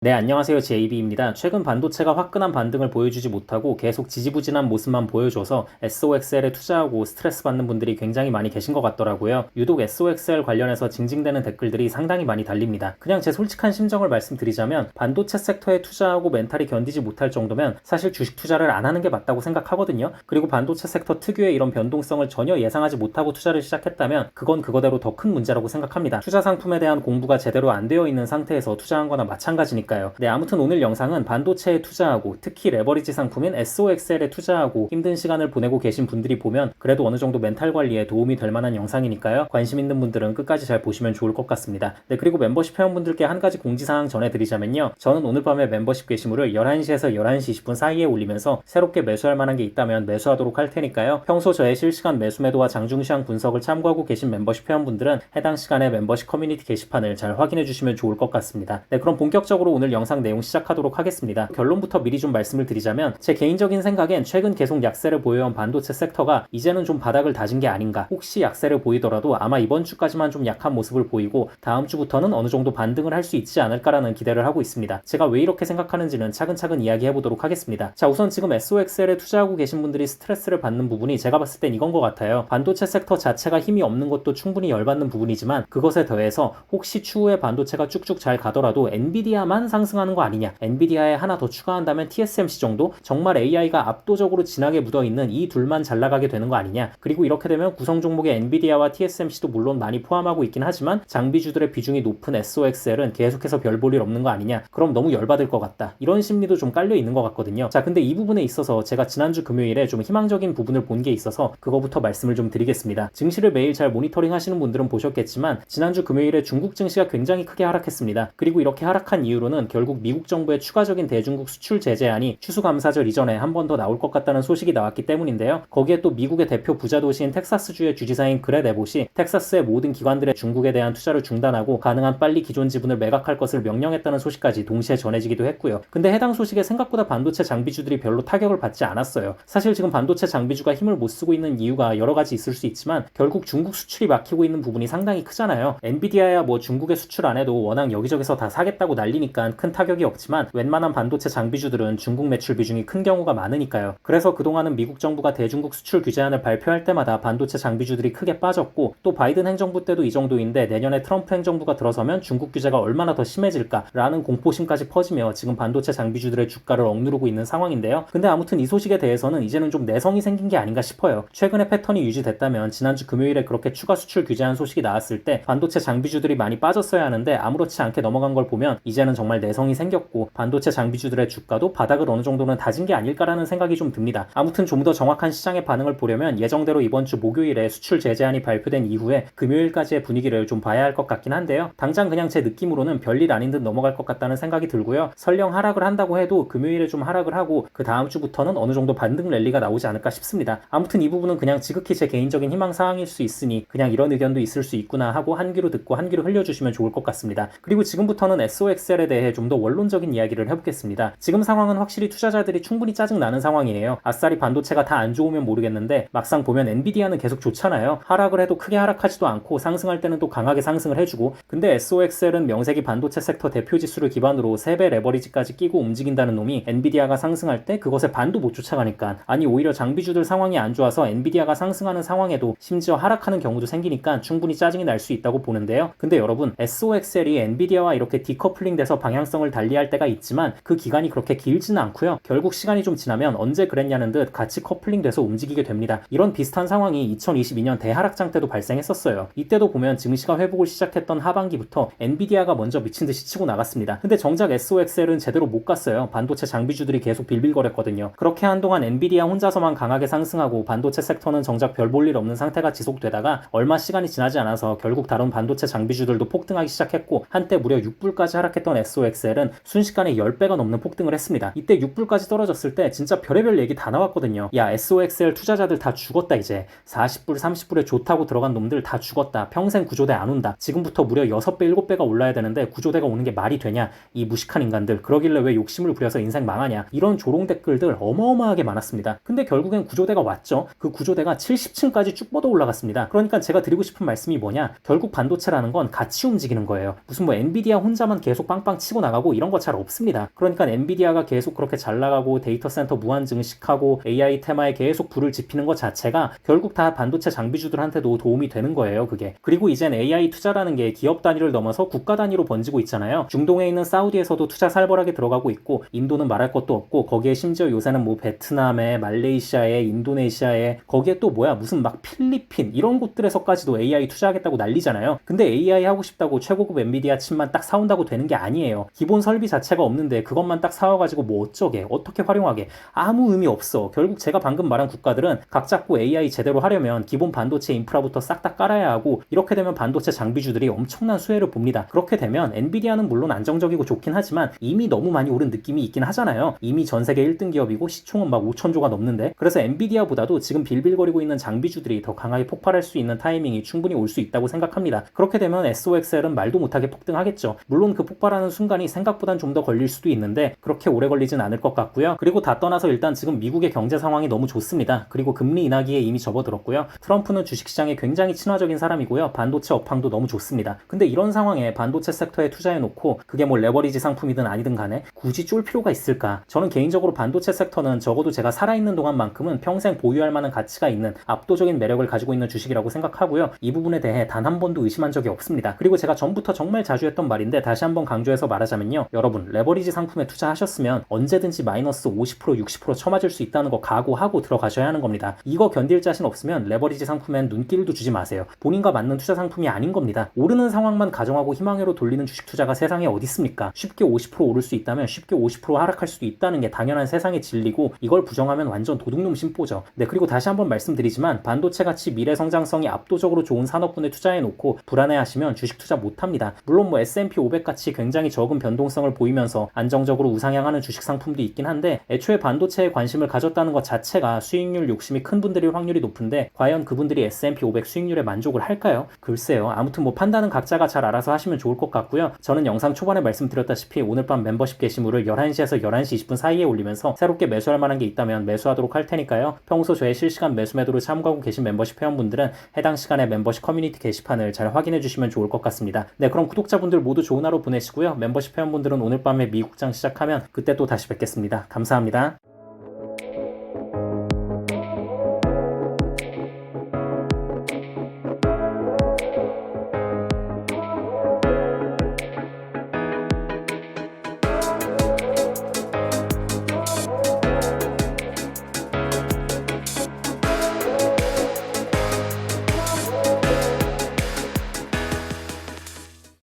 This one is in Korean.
네, 안녕하세요. JB입니다. 최근 반도체가 화끈한 반등을 보여주지 못하고 계속 지지부진한 모습만 보여줘서 SOXL에 투자하고 스트레스 받는 분들이 굉장히 많이 계신 것 같더라고요. 유독 SOXL 관련해서 징징대는 댓글들이 상당히 많이 달립니다. 그냥 제 솔직한 심정을 말씀드리자면 반도체 섹터에 투자하고 멘탈이 견디지 못할 정도면 사실 주식 투자를 안 하는 게 맞다고 생각하거든요. 그리고 반도체 섹터 특유의 이런 변동성을 전혀 예상하지 못하고 투자를 시작했다면 그건 그거대로 더 큰 문제라고 생각합니다. 투자 상품에 대한 공부가 제대로 안 되어 있는 상태에서 투자한 거나 마찬가지니까 테니까요. 네, 아무튼 오늘 영상은 반도체에 투자하고 특히 레버리지 상품인 SOXL에 투자하고 힘든 시간을 보내고 계신 분들이 보면 그래도 어느 정도 멘탈 관리에 도움이 될 만한 영상이니까요. 관심 있는 분들은 끝까지 잘 보시면 좋을 것 같습니다. 네, 그리고 멤버십 회원분들께 한 가지 공지사항 전해드리자면요. 저는 오늘 밤에 멤버십 게시물을 11시에서 11시 20분 사이에 올리면서 새롭게 매수할 만한 게 있다면 매수하도록 할 테니까요. 평소 저의 실시간 매수 매도와 장중 시황 분석을 참고하고 계신 멤버십 회원분들은 해당 시간에 멤버십 커뮤니티 게시판을 잘 확인해 주시면 좋을 것 같습니다. 네, 그럼 본격적으로 오늘 영상 내용 시작하도록 하겠습니다. 결론부터 미리 좀 말씀을 드리자면 제 개인적인 생각엔 최근 계속 약세를 보여온 반도체 섹터가 이제는 좀 바닥을 다진 게 아닌가. 혹시 약세를 보이더라도 아마 이번 주까지만 좀 약한 모습을 보이고 다음 주부터는 어느 정도 반등을 할 수 있지 않을까라는 기대를 하고 있습니다. 제가 왜 이렇게 생각하는지는 차근차근 이야기해 보도록 하겠습니다. 자, 우선 지금 SOXL에 투자하고 계신 분들이 스트레스를 받는 부분이 제가 봤을 땐 이건 것 같아요. 반도체 섹터 자체가 힘이 없는 것도 충분히 열받는 부분이지만 그것에 더해서 혹시 추후에 반도체가 쭉쭉 잘 가더라도 엔비디아만 상승하는 거 아니냐. 엔비디아에 하나 더 추가한다면 TSMC 정도 정말 AI가 압도적으로 진하게 묻어 있는 이 둘만 잘 나가게 되는 거 아니냐. 그리고 이렇게 되면 구성 종목의 엔비디아와 TSMC도 물론 많이 포함하고 있긴 하지만 장비주들의 비중이 높은 SOXL은 계속해서 별 볼 일 없는 거 아니냐. 그럼 너무 열받을 것 같다. 이런 심리도 좀 깔려 있는 것 같거든요. 자, 근데 이 부분에 있어서 제가 지난주 금요일에 좀 희망적인 부분을 본 게 있어서 그거부터 말씀을 좀 드리겠습니다. 증시를 매일 잘 모니터링 하시는 분들은 보셨겠지만 지난주 금요일에 중국 증시가 굉장히 크게 하락했습니다. 그리고 이렇게 하락한 이유로는 결국 미국 정부의 추가적인 대중국 수출 제재안이 추수감사절 이전에 한 번 더 나올 것 같다는 소식이 나왔기 때문인데요. 거기에 또 미국의 대표 부자 도시인 텍사스주의 주지사인 그레 네봇이 텍사스의 모든 기관들의 중국에 대한 투자를 중단하고 가능한 빨리 기존 지분을 매각할 것을 명령했다는 소식까지 동시에 전해지기도 했고요. 근데 해당 소식에 생각보다 반도체 장비주들이 별로 타격을 받지 않았어요. 사실 지금 반도체 장비주가 힘을 못 쓰고 있는 이유가 여러 가지 있을 수 있지만 결국 중국 수출이 막히고 있는 부분이 상당히 크잖아요. 엔비디아야 뭐 중국에 수출 안 해도 워낙 여기저기서 다 사겠다고 난리니까 큰 타격이 없지만 웬만한 반도체 장비주들은 중국 매출 비중이 큰 경우가 많으니까요. 그래서 그동안은 미국 정부가 대중국 수출 규제안을 발표할 때마다 반도체 장비주들이 크게 빠졌고 또 바이든 행정부 때도 이 정도인데 내년에 트럼프 행정부가 들어서면 중국 규제가 얼마나 더 심해질까라는 공포심까지 퍼지며 지금 반도체 장비주들의 주가를 억누르고 있는 상황인데요. 근데 아무튼 이 소식에 대해서는 이제는 좀 내성이 생긴 게 아닌가 싶어요. 최근에 패턴이 유지됐다면 지난주 금요일에 그렇게 추가 수출 규제안 소식이 나왔을 때 반도체 장비주들이 많이 빠졌어야 하는데 아무렇지 않게 넘어간 걸 보면 이제는 정말 내성이 생겼고 반도체 장비주들의 주가도 바닥을 어느 정도는 다진 게 아닐까라는 생각이 좀 듭니다. 아무튼 좀 더 정확한 시장의 반응을 보려면 예정대로 이번 주 목요일에 수출 제재안이 발표된 이후에 금요일까지의 분위기를 좀 봐야 할 것 같긴 한데요. 당장 그냥 제 느낌으로는 별일 아닌 듯 넘어갈 것 같다는 생각이 들고요. 설령 하락을 한다고 해도 금요일에 좀 하락을 하고 그 다음 주부터는 어느 정도 반등 랠리가 나오지 않을까 싶습니다. 아무튼 이 부분은 그냥 지극히 제 개인적인 희망 사항일 수 있으니 그냥 이런 의견도 있을 수 있구나 하고 한 귀로 듣고 한 귀로 흘려주시면 좋을 것 같습니다. 그리고 지금부터는 SOXL에 대해 좀 더 원론적인 이야기를 해보겠습니다. 지금 상황은 확실히 투자자들이 충분히 짜증 나는 상황이에요. 아싸리 반도체가 다 안 좋으면 모르겠는데 막상 보면 엔비디아는 계속 좋잖아요. 하락을 해도 크게 하락하지도 않고 상승할 때는 또 강하게 상승을 해주고 근데 SOXL은 명색이 반도체 섹터 대표 지수를 기반으로 3배 레버리지까지 끼고 움직인다는 놈이 엔비디아가 상승할 때 그것에 반도 못 쫓아가니까 아니 오히려 장비주들 상황이 안 좋아서 엔비디아가 상승하는 상황에도 심지어 하락하는 경우도 생기니까 충분히 짜증이 날 수 있다고 보는데요. 근데 여러분 SOXL이 엔비디아와 이렇게 디커플링 돼서 방향 성을 달리할 때가 있지만 그 기간이 그렇게 길지는 않고요. 결국 시간이 좀 지나면 언제 그랬냐는 듯 같이 커플링 돼서 움직이게 됩니다. 이런 비슷한 상황이 2022년 대하락장 때도 발생했었어요. 이때도 보면 증시가 회복을 시작했던 하반기부터 엔비디아가 먼저 미친 듯이 치고 나갔습니다. 근데 정작 SOXL은 제대로 못 갔어요. 반도체 장비주들이 계속 빌빌거렸거든요. 그렇게 한동안 엔비디아 혼자서만 강하게 상승하고 반도체 섹터는 정작 별 볼 일 없는 상태가 지속되다가 얼마 시간이 지나지 않아서 결국 다른 반도체 장비주들도 폭등하기 시작했고 한때 무려 6불까지 하락했던 SOXL 은 순식간에 10배가 넘는 폭등을 했습니다. 이때 6불까지 떨어졌을 때 진짜 별의별 얘기 다 나왔거든요. 야 SOXL 투자자들 다 죽었다 이제 40불 30불에 좋다고 들어간 놈들 다 죽었다. 평생 구조대 안 온다. 지금부터 무려 6배 7배가 올라야 되는데 구조대가 오는 게 말이 되냐 이 무식한 인간들 그러길래 왜 욕심을 부려서 인생 망하냐 이런 조롱 댓글들 어마어마하게 많았습니다. 근데 결국엔 구조대가 왔죠. 그 구조대가 70층까지 쭉 뻗어 올라갔습니다. 그러니까 제가 드리고 싶은 말씀이 뭐냐 결국 반도체라는 건 같이 움직이는 거예요. 무슨 뭐 엔비디아 혼자만 계속 빵빵 치고 나가고 이런 거 잘 없습니다. 그러니까 엔비디아가 계속 그렇게 잘 나가고 데이터 센터 무한 증식하고 AI 테마에 계속 불을 지피는 것 자체가 결국 다 반도체 장비주들한테도 도움이 되는 거예요, 그게. 그리고 이젠 AI 투자라는 게 기업 단위를 넘어서 국가 단위로 번지고 있잖아요. 중동에 있는 사우디에서도 투자 살벌하게 들어가고 있고 인도는 말할 것도 없고 거기에 심지어 요새는 뭐 베트남에 말레이시아에 인도네시아에 거기에 또 뭐야 무슨 막 필리핀 이런 곳들에서까지도 AI 투자하겠다고 난리잖아요. 근데 AI 하고 싶다고 최고급 엔비디아 칩만 딱 사온다고 되는 게 아니에요. 기본 설비 자체가 없는데 그것만 딱 사와가지고 뭐 어쩌게 어떻게 활용하게 아무 의미 없어. 결국 제가 방금 말한 국가들은 각 잡고 AI 제대로 하려면 기본 반도체 인프라부터 싹 다 깔아야 하고 이렇게 되면 반도체 장비주들이 엄청난 수혜를 봅니다. 그렇게 되면 엔비디아는 물론 안정적이고 좋긴 하지만 이미 너무 많이 오른 느낌이 있긴 하잖아요. 이미 전 세계 1등 기업이고 시총은 막 5천조가 넘는데 그래서 엔비디아보다도 지금 빌빌거리고 있는 장비주들이 더 강하게 폭발할 수 있는 타이밍이 충분히 올 수 있다고 생각합니다. 그렇게 되면 SOXL은 말도 못하게 폭등하겠죠. 물론 그 폭발하는 순간 이 생각보단 좀 더 걸릴 수도 있는데 그렇게 오래 걸리진 않을 것 같고요. 그리고 다 떠나서 일단 지금 미국의 경제 상황이 너무 좋습니다. 그리고 금리 인하기에 이미 접어들었고요. 트럼프는 주식시장에 굉장히 친화적인 사람이고요. 반도체 업황도 너무 좋습니다. 근데 이런 상황에 반도체 섹터에 투자해놓고 그게 뭐 레버리지 상품이든 아니든 간에 굳이 쫄 필요가 있을까? 저는 개인적으로 반도체 섹터는 적어도 제가 살아있는 동안만큼은 평생 보유할 만한 가치가 있는 압도적인 매력을 가지고 있는 주식이라고 생각하고요. 이 부분에 대해 단 한 번도 의심한 적이 없습니다. 그리고 제가 전부터 정말 자주 했던 말인데 다시 한번 강조해서 말 하자면요. 여러분, 레버리지 상품에 투자하셨으면 언제든지 마이너스 50% 60% 쳐맞을 수 있다는 거 각오하고 들어가셔야 하는 겁니다. 이거 견딜 자신 없으면 레버리지 상품엔 눈길도 주지 마세요. 본인과 맞는 투자 상품이 아닌 겁니다. 오르는 상황만 가정하고 희망으로 돌리는 주식 투자가 세상에 어디 있습니까? 쉽게 50% 오를 수 있다면 쉽게 50% 하락할 수도 있다는 게 당연한 세상의 진리고 이걸 부정하면 완전 도둑놈 심보죠. 네, 그리고 다시 한번 말씀드리지만 반도체 같이 미래 성장성이 압도적으로 좋은 산업군에 투자해 놓고 불안해하시면 주식 투자 못 합니다. 물론 뭐 S&P 500 같이 굉장히 적은 변동성을 보이면서 안정적으로 우상향하는 주식 상품도 있긴 한데 애초에 반도체에 관심을 가졌다는 것 자체가 수익률 욕심이 큰 분들일 확률이 높은데 과연 그분들이 S&P 500 수익률에 만족을 할까요? 글쎄요. 아무튼 뭐 판단은 각자가 잘 알아서 하시면 좋을 것 같고요. 저는 영상 초반에 말씀드렸다시피 오늘 밤 멤버십 게시물을 11시에서 11시 20분 사이에 올리면서 새롭게 매수할 만한 게 있다면 매수하도록 할 테니까요. 평소 저의 실시간 매수 매도를 참고하고 계신 멤버십 회원분들은 해당 시간에 멤버십 커뮤니티 게시판을 잘 확인해 주시면 좋을 것 같습니다. 네, 그럼 구독자분들 모두 좋은 하루 보내시고요. 멤버십 회원분들은 오늘 밤에 미국장 시작하면 그때 또 다시 뵙겠습니다. 감사합니다.